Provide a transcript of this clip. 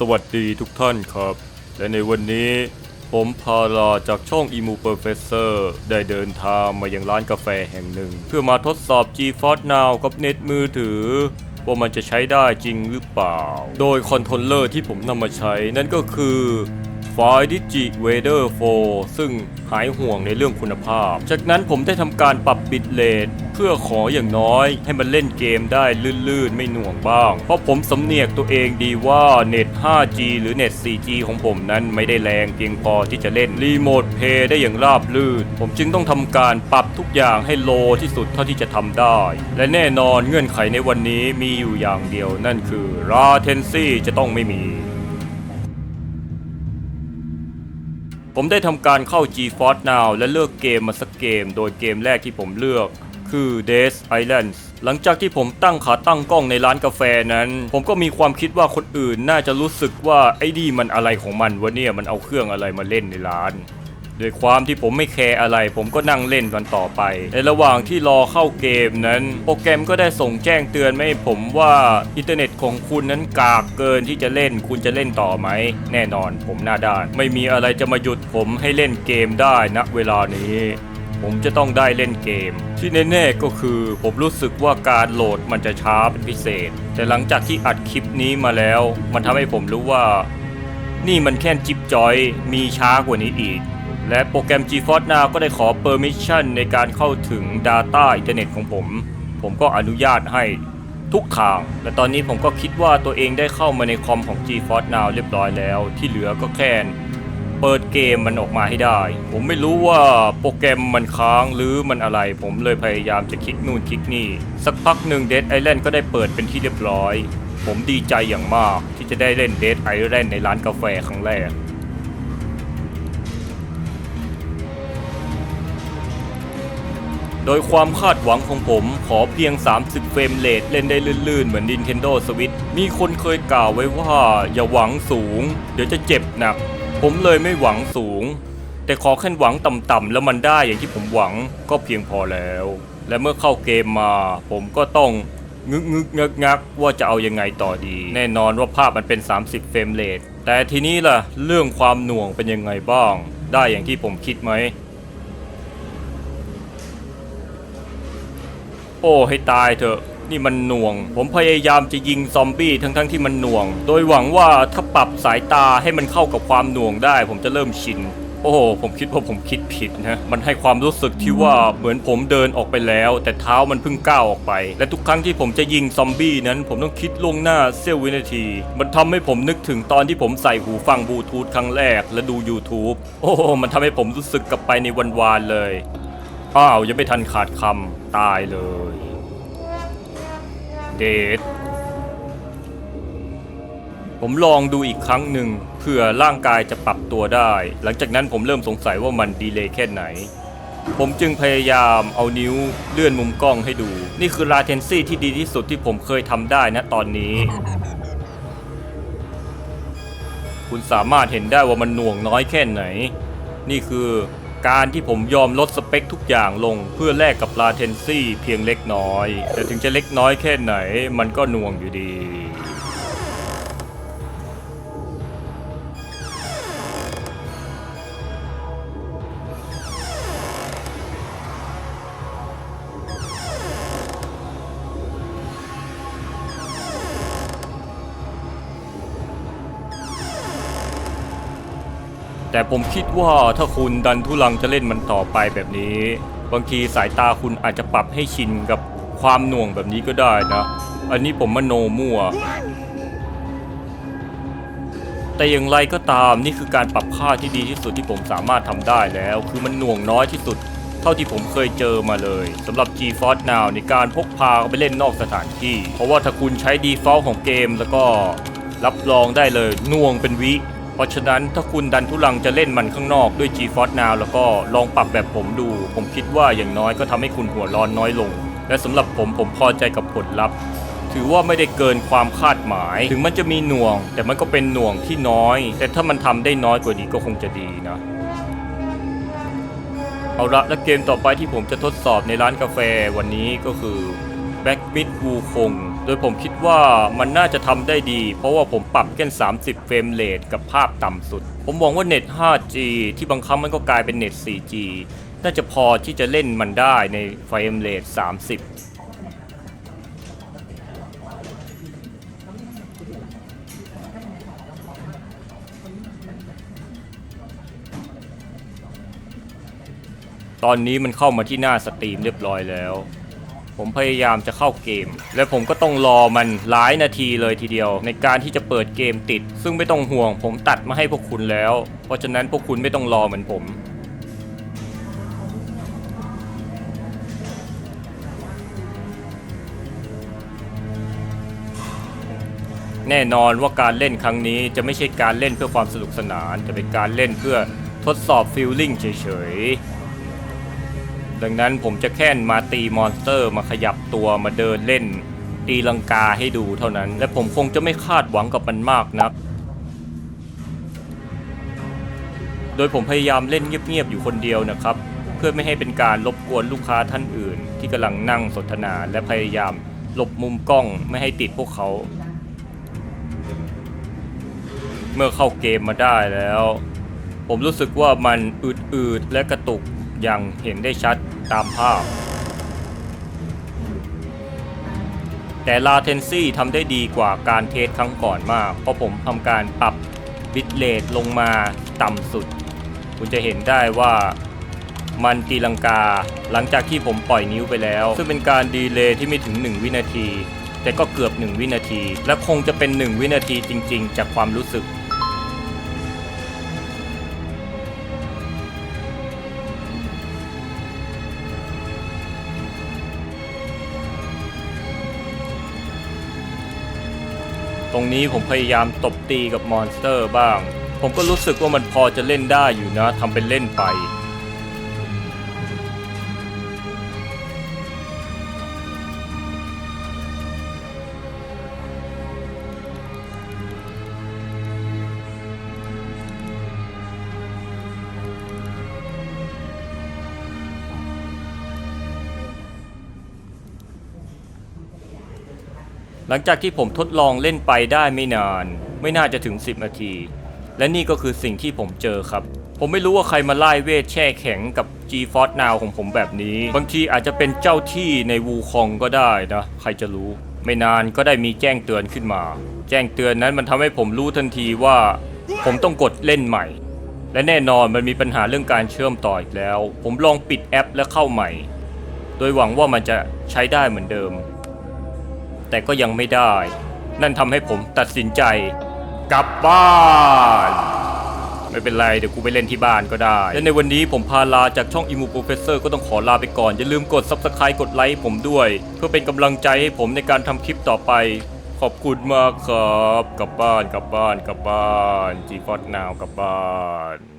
สวัสดีทุกท่านครับ และในวันนี้ผมพาลาจากช่อง Emu Professor ได้เดินทางมายังร้านกาแฟแห่งหนึ่ง เพื่อมาทดสอบ GeForce Now กับเน็ตมือถือ ว่ามันจะใช้ได้จริงหรือเปล่า โดยคอนโทรลเลอร์ที่ผมนำมาใช้นั่นก็คือ f i d i g i w a d e r 4ซึ่งหายห่วงในเรื่องคุณภาพ จากนั้นผมได้ทำการปรับบิตเรทเพื่อขออย่างน้อย ให้มันเล่นเกมได้ลื่นๆ ไม่หน่วงบ้าง เพราะผมสำเนียกตัวเองดีว่าเน็ต 5G หรือเน็ต 4G ของผมนั้นไม่ได้แรงเพียงพอที่จะเล่นรีโมทเพย์ได้อย่างราบลื่น ผมจึงต้องทำการปรับทุกอย่างให้โลที่สุดเท่าที่จะทำได้ และแน่นอนเงื่อนไขในวันนี้มีอยู่อย่างเดียวนั่นคือ latency จะต้องไม่มี ผมได้ทำการเข้า GeForce Now และเลือกเกมมาสักเกม โดยเกมแรกที่ผมเลือกคือ Death Islands หลังจากที่ผมตั้งขาตั้งกล้องในร้านกาแฟนั้น ผมก็มีความคิดว่าคนอื่นน่าจะรู้สึกว่าไอ้ดีมันอะไรของมันวะเนี่ยมันเอาเครื่องอะไรมาเล่นในร้านด้วยความที่ผมไม่แคร์อะไร ผมก็นั่งเล่นกันต่อไป ในระหว่างที่รอเข้าเกมนั้น โปรแกรมก็ได้ส่งแจ้งเตือนมาให้ผมว่าอินเทอร์เน็ตของคุณนั้นกากเกินที่จะเล่นคุณจะเล่นต่อไหม แน่นอนผมหน้าด้าน ไม่มีอะไรจะมาหยุดผมให้เล่นเกมได้ณเวลานี้ ผมจะต้องได้เล่นเกม ที่แน่ๆก็คือ ผมรู้สึกว่าการโหลดมันจะช้าเป็นพิเศษ แต่หลังจากที่อัดคลิปนี้มาแล้ว มันทำให้ผมรู้ว่า นี่มันแค่จิบจอยมีช้ากว่านี้อีกและโปรแกรม GeForce Now ก็ได้ขอ Permission ในการเข้าถึง Data อินเทอร์เน็ตของผม ผมก็อนุญาตให้ ทุกทาง และตอนนี้ผมก็คิดว่าตัวเองได้เข้ามาในคอมของ GeForce Now เรียบร้อยแล้ว ที่เหลือก็แค่เปิดเกมมันออกมาให้ได้ ผมไม่รู้ว่าโปรแกรมมันค้างหรือมันอะไร ผมเลยพยายามจะคลิกนู่นคลิกนี่ สักพักหนึ่ง Dead Island ก็ได้เปิดเป็นที่เรียบร้อย ผมดีใจอย่างมากที่จะได้เล่น Dead Island ในร้านกาแฟครั้งแรก โดยความคาดหวังของผมขอเพียง 30 เฟรมเรทเล่นได้ลื่นๆ เหมือน Nintendo Switch มีคนเคยกล่าวไว้ว่าอย่าหวังสูง เดี๋ยวจะเจ็บหนัก ผมเลยไม่หวังสูง แต่ขอแค่หวังต่ำๆแล้วมันได้อย่างที่ผมหวังก็เพียงพอแล้ว และเมื่อเข้าเกมมา ผมก็ต้องงึกงึกงักงักว่าจะเอายังไงต่อดี แน่นอนว่าภาพมันเป็น 30 เฟรมเรทแต่ทีนี้ล่ะ เรื่องความหน่วงเป็นยังไงบ้าง ได้อย่างที่ผมคิดไหม โอ้ให้ตายเถอะ นี่มันหน่วง ผมพยายามจะยิงซอมบี้ทั้งๆทที่มันหน่วง โดยหวังว่าถ้าปรับสายตาให้มันเข้ากับความหน่วงได้ ผมจะเริ่มชิน โอ้โห ผมคิดว่าผมคิดผิดนะ มันให้ความรู้สึกที่ว่าเหมือนผมเดินออกไปแล้ว แต่เท้ามันเพิ่งก้าวออกไป และทุกครั้งที่ผมจะยิงซอมบี้นั้น ผมต้องคิดล่วงหน้าเสี้ยววินาที มันทำให้ผมนึกถึงตอนที่ผมใส่หูฟังบลูทูธครั้งแรกและดู YouTube โอ้โหมันทำให้ผมรู้สึกกลับไปในวันวานเลย อ้าวยังไม่ทันขาดคำตายเลย เดทผมลองดูอีกครั้งหนึ่งเพื่อร่างกายจะปรับตัวได้ หลังจากนั้นผมเริ่มสงสัยว่ามันดีเลย์แค่ไหน ผมจึงพยายามเอานิ้วเลื่อนมุมกล้องให้ดู นี่คือ latency ที่ดีที่สุดที่ผมเคยทำได้นะตอนนี้ คุณสามารถเห็นได้ว่ามันหน่วงน้อยแค่ไหน นี่คือ การที่ผมยอมลดสเปคทุกอย่างลงเพื่อแลกกับลาเทนซี่เพียงเล็กน้อย แต่ถึงจะเล็กน้อยแค่ไหนมันก็น่วงอยู่ดี แต่ผมคิดว่าถ้าคุณดันทุลังจะเล่นมันต่อไปแบบนี้ บางทีสายตาคุณอาจจะปรับให้ชินกับความหน่วงแบบนี้ก็ได้นะ อันนี้ผมมโนมั่ว แต่อย่างไรก็ตามนี่คือการปรับค่าที่ดีที่สุดที่ผมสามารถทำได้แล้ว คือมันหน่วงน้อยที่สุด เท่าที่ผมเคยเจอมาเลยสำหรับ GeForce Now ในการพกพาไปเล่นนอกสถานที่ เพราะว่าถ้าคุณใช้ default ของเกมแล้วก็รับรองได้เลยน่วงเป็นวิ เพราะฉะนั้นถ้าคุณดันทุลังจะเล่นมันข้างนอกด้วย GeForce Now แล้วก็ลองปรับแบบผมดู ผมคิดว่าอย่างน้อยก็ทำให้คุณหัวร้อนน้อยลง และสำหรับผมผมพอใจกับผลลัพธ์ ถือว่าไม่ได้เกินความคาดหมาย ถึงมันจะมีหน่วง แต่มันก็เป็นหน่วงที่น้อย แต่ถ้ามันทำได้น้อยกว่านี้ก็คงจะดีนะเอาละและเกมต่อไปที่ผมจะทดสอบในร้านกาแฟวันนี้ก็คือ Back Mid Wu Kong โดยผมคิดว่ามันน่าจะทำได้ดี เพราะว่าผมปรับแค่30 เฟรมเรทกับภาพต่ำสุด ผมมองว่าเน็ต 5G ที่บางครั้งมันก็กลายเป็นเน็ต 4G น่าจะพอที่จะเล่นมันได้ในเฟรมเรท30ตอนนี้มันเข้ามาที่หน้าสตรีมเรียบร้อยแล้ว ผมพยายามจะเข้าเกม และผมก็ต้องรอมันหลายนาทีเลยทีเดียว ในการที่จะเปิดเกมติด ซึ่งไม่ต้องห่วง ผมตัดมาให้พวกคุณแล้ว เพราะฉะนั้นพวกคุณไม่ต้องรอเหมือนผมแน่นอนว่าการเล่นครั้งนี้จะไม่ใช่การเล่นเพื่อความสนุกสนาน จะเป็นการเล่นเพื่อทดสอบฟีลลิ่งเฉยๆ ดังนั้นผมจะแค่มาตีมอนสเตอร์มาขยับตัวมาเดินเล่น ตีลังกาให้ดูเท่านั้น และผมคงจะไม่คาดหวังกับมันมากนัก โดยผมพยายามเล่นเงียบๆอยู่คนเดียวนะครับ เพื่อไม่ให้เป็นการรบกวนลูกค้าท่านอื่น ที่กำลังนั่งสนทนาและพยายามหลบมุมกล้องไม่ให้ติดพวกเขา เมื่อเข้าเกมมาได้แล้ว ผมรู้สึกว่ามันอืดๆและกระตุกอย่างเห็นได้ชัด ตามภาพ แต่ latency ทำได้ดีกว่าการเทสครั้งก่อนมาก เพราะผมทำการปรับบิตเรทลงมาต่ำสุด คุณจะเห็นได้ว่ามันตีลังกาหลังจากที่ผมปล่อยนิ้วไปแล้ว ซึ่งเป็นการดีเลย์ที่ไม่ถึง 1 วินาที แต่ก็เกือบ 1 วินาที และคงจะเป็น 1 วินาทีจริง ๆ จากความรู้สึก ตรงนี้ผมพยายามตบตีกับมอนสเตอร์บ้าง ผมก็รู้สึกว่ามันพอจะเล่นได้อยู่นะทำเป็นเล่นไป หลังจากที่ผมทดลองเล่นไปได้ไม่นาน ไม่น่าจะถึง 10 นาที และนี่ก็คือสิ่งที่ผมเจอครับ ผมไม่รู้ว่าใครมาไล่เวทแช่แข็งกับ G-Force Now ของผมแบบนี้ บางทีอาจจะเป็นเจ้าที่ในวูคองก็ได้นะ ใครจะรู้ ไม่นานก็ได้มีแจ้งเตือนขึ้นมา แจ้งเตือนนั้นมันทำให้ผมรู้ทันทีว่า ผมต้องกดเล่นใหม่ และแน่นอนมันมีปัญหาเรื่องการเชื่อมต่ออีกแล้ว ผมลองปิดแอปและเข้าใหม่ โดยหวังว่ามันจะใช้ได้เหมือนเดิม แต่ก็ยังไม่ได้ นั่นทำให้ผมตัดสินใจ กลับบ้าน ไม่เป็นไรเดี๋ยวกูไปเล่นที่บ้านก็ได้ และในวันนี้ผมพาลาจากช่อง Imu Professor ก็ต้องขอลาไปก่อน อย่าลืมกด Subscribe กดไลค์ผมด้วย เพื่อเป็นกำลังใจให้ผมในการทำคลิปต่อไป ขอบคุณมากครับ กลับบ้านกลับบ้านกลับบ้าน G f o r Now กลับบ้าน